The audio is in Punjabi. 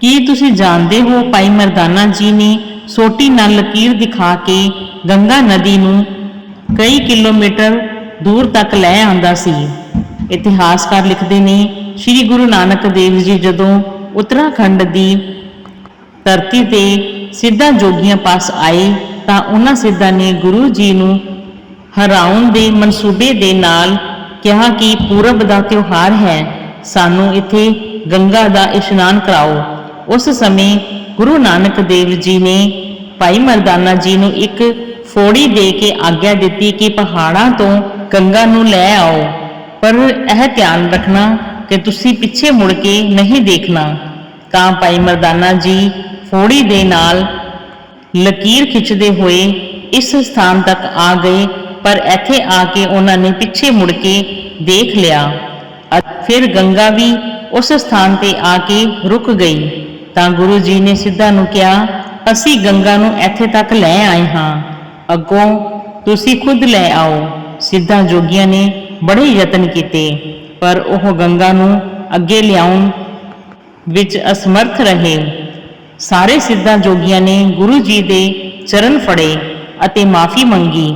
ਕੀ ਤੁਸੀਂ ਜਾਣਦੇ ਹੋ ਭਾਈ ਮਰਦਾਨਾ ਜੀ ਨੇ ਸੋਟੀ ਨਾਲ ਲਕੀਰ ਦਿਖਾ ਕੇ ਗੰਗਾ ਨਦੀ ਨੂੰ ਕਈ ਕਿਲੋਮੀਟਰ ਦੂਰ ਤੱਕ ਲੈ ਆਂਦਾ ਸੀ? ਇਤਿਹਾਸਕਾਰ ਲਿਖਦੇ ਨੇ ਸ੍ਰੀ ਗੁਰੂ ਨਾਨਕ ਦੇਵ ਜੀ ਜਦੋਂ ਉੱਤਰਾਖੰਡ ਦੀ ਧਰਤੀ ਤੇ ਸਿੱਧਾ ਜੋਗੀਆਂ ਪਾਸ ਆਏ ਤਾਂ ਉਹਨਾਂ ਸਿੱਧਾਂ ਨੇ ਗੁਰੂ ਜੀ ਨੂੰ ਹਰਾਉਣ ਦੇ ਮਨਸੂਬੇ ਦੇ ਨਾਲ ਕਿਹਾ ਕਿ ਪੂਰਬ ਦਾ ਤਿਉਹਾਰ ਹੈ, ਸਾਨੂੰ ਇੱਥੇ ਗੰਗਾ ਦਾ ਇਸ਼ਨਾਨ ਕਰਾਓ। ਉਸ ਸਮੇਂ ਗੁਰੂ ਨਾਨਕ ਦੇਵ ਜੀ ਨੇ ਭਾਈ ਮਰਦਾਨਾ ਜੀ ਨੂੰ ਇੱਕ ਫੋੜੀ ਦੇ ਕੇ ਆਗਿਆ ਦਿੱਤੀ ਕਿ ਪਹਾੜਾਂ ਤੋਂ ਗੰਗਾ ਨੂੰ ਲੈ ਆਓ। ਪਰ ਇਹ ਧਿਆਨ ਰੱਖਣਾ ਕਿ ਤੁਸੀਂ ਪਿੱਛੇ ਮੁੜ ਕੇ ਨਹੀਂ ਦੇਖਣਾ। ਤਾਂ ਭਾਈ ਮਰਦਾਨਾ ਜੀ ਫੋੜੀ ਦੇ ਨਾਲ ਲਕੀਰ ਖਿੱਚਦੇ ਹੋਏ ਇਸ ਸਥਾਨ ਤੱਕ ਆ ਗਏ, ਪਰ ਇੱਥੇ ਆ ਕੇ ਉਹਨਾਂ ਨੇ ਪਿੱਛੇ ਮੁੜ ਕੇ ਦੇਖ ਲਿਆ। ਫਿਰ ਗੰਗਾ ਵੀ ਉਸ ਸਥਾਨ ਤੇ ਆ ਕੇ ਰੁਕ ਗਈ। ਤਾਂ ਗੁਰੂ ਜੀ ਨੇ ਸਿੱਧਾ ਨੂੰ ਕਿਹਾ, ਅਸੀਂ ਗੰਗਾ ਨੂੰ ਇੱਥੇ ਤੱਕ ਲੈ ਆਏ ਹਾਂ। ਅੱਗੋਂ ਤੁਸੀਂ ਖੁਦ ਲੈ ਆਓ। ਸਿੱਧਾ ਜੋਗੀਆਂ ਨੇ ਬੜੇ ਯਤਨ ਕੀਤੇ, ਪਰ ਉਹ ਗੰਗਾ ਨੂੰ ਅੱਗੇ ਲਿਆਉਣ ਵਿੱਚ ਅਸਮਰਥ ਰਹੇ। ਸਾਰੇ ਸਿੱਧਾ ਜੋਗੀਆਂ ਨੇ ਗੁਰੂ ਜੀ ਦੇ ਚਰਨ ਫੜੇ ਅਤੇ ਮਾਫੀ ਮੰਗੀ।